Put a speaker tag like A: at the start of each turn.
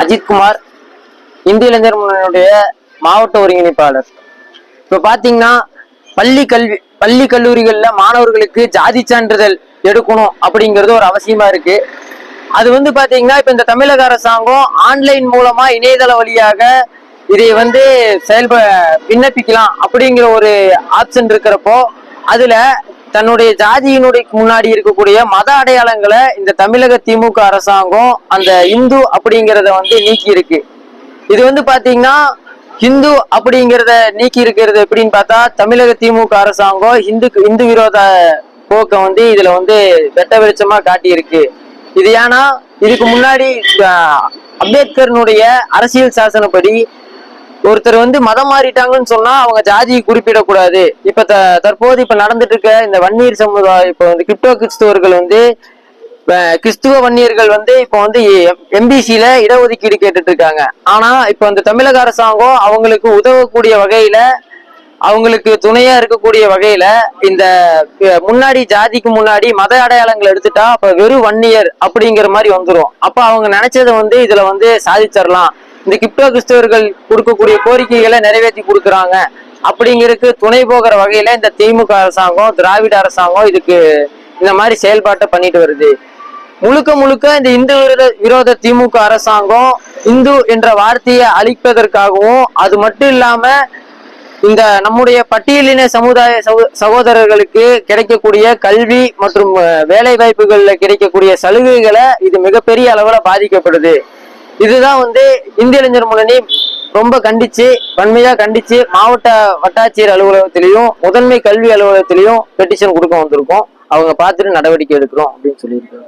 A: அஜித்குமார் இந்திய இளைஞர் முன்னணியுடைய மாவட்ட ஒருங்கிணைப்பாளர். இப்ப பாத்தீங்கன்னா பள்ளி கல்வி பள்ளி கல்லூரிகள்ல மாணவர்களுக்கு ஜாதி சான்றிதழ் எடுக்கணும் அப்படிங்கிறது ஒரு அவசியமா இருக்கு. அது வந்து பாத்தீங்கன்னா இப்ப இந்த தமிழக அரசாங்கம் ஆன்லைன் மூலமா இணையதள வழியாக இதை வந்து செயல்ப விண்ணப்பிக்கலாம் அப்படிங்கிற ஒரு ஆப்ஷன் இருக்கிறப்போ அதுல தன்னுடைய ஜாதியினுடைய முன்னாடி இருக்கக்கூடிய மத அடையாளங்களை இந்த தமிழக திமுக அரசாங்கம் அந்த இந்து அப்படிங்கிறத வந்து நீக்கி இருக்கு இது வந்து பாத்தீங்கன்னா ஹிந்து அப்படிங்கிறத நீக்கி இருக்கிறது எப்படின்னு பார்த்தா தமிழக திமுக அரசாங்கம் இந்து இந்து விரோத போக்கை வந்து இதுல வந்து வெட்ட வெளிச்சமா காட்டியிருக்கு. இது ஏன்னா இதுக்கு முன்னாடி அம்பேத்கர்னுடைய அரசியல் சாசனப்படி ஒருத்தர் வந்து மதம் மாறிட்டாங்கன்னு சொன்னா அவங்க ஜாதியை குறிப்பிடக்கூடாது. இப்ப த தற்போது இப்ப நடந்துட்டு இருக்க இந்த வன்னியர் சமுதாயம் இப்ப வந்து கிறிஸ்தவ கிறிஸ்துவர்கள் வந்து கிறிஸ்துவ வன்னியர்கள் வந்து இப்போ வந்து எம்பிசியில இடஒதுக்கீடு கேட்டுட்டு இருக்காங்க ஆனா இப்போ இந்த தமிழக அரசாங்கம் அவங்களுக்கு உதவக்கூடிய வகையில அவங்களுக்கு துணையா இருக்கக்கூடிய வகையில இந்த முன்னாடி ஜாதிக்கு முன்னாடி மத அடையாளங்கள் எடுத்துட்டா அப்ப வெறும் வன்னியர் அப்படிங்கிற மாதிரி வந்துடும் அப்ப அவங்க நினைச்சதை வந்து இதுல வந்து சாதிச்சிடலாம் இந்த கிப்டோ கிறிஸ்தவர்கள் கொடுக்கக்கூடிய கோரிக்கைகளை நிறைவேற்றி கொடுக்குறாங்க. அப்படிங்கிறதுக்கு துணை போகிற வகையில இந்த திமுக அரசாங்கம் திராவிட அரசாங்கம் இதுக்கு இந்த மாதிரி செயல்பாட்டை பண்ணிட்டு வருது. முழுக்க முழுக்க இந்த இந்து விரோத திமுக அரசாங்கம் இந்து என்ற வார்த்தையை அழிப்பதற்காகவும் அது மட்டும் இல்லாம இந்த நம்முடைய பட்டியலின சமுதாய சகோ- சகோதரர்களுக்கு கிடைக்கக்கூடிய கல்வி மற்றும் வேலை வாய்ப்புகள்ல கிடைக்கக்கூடிய சலுகைகளை இது மிகப்பெரிய அளவுல பாதிக்கப்படுது. இதுதான் வந்து இந்திய இளைஞர் முன்னணி ரொம்ப கண்டிச்சு வன்மையா கண்டிச்சு மாவட்ட வட்டாட்சியர் அலுவலகத்திலையும் முதன்மை கல்வி அலுவலகத்திலையும் பெட்டிஷன் கொடுக்க வந்திருக்கோம். அவங்க பார்த்துட்டு நடவடிக்கை எடுக்கிறோம் அப்படின்னு சொல்லியிருக்காங்க.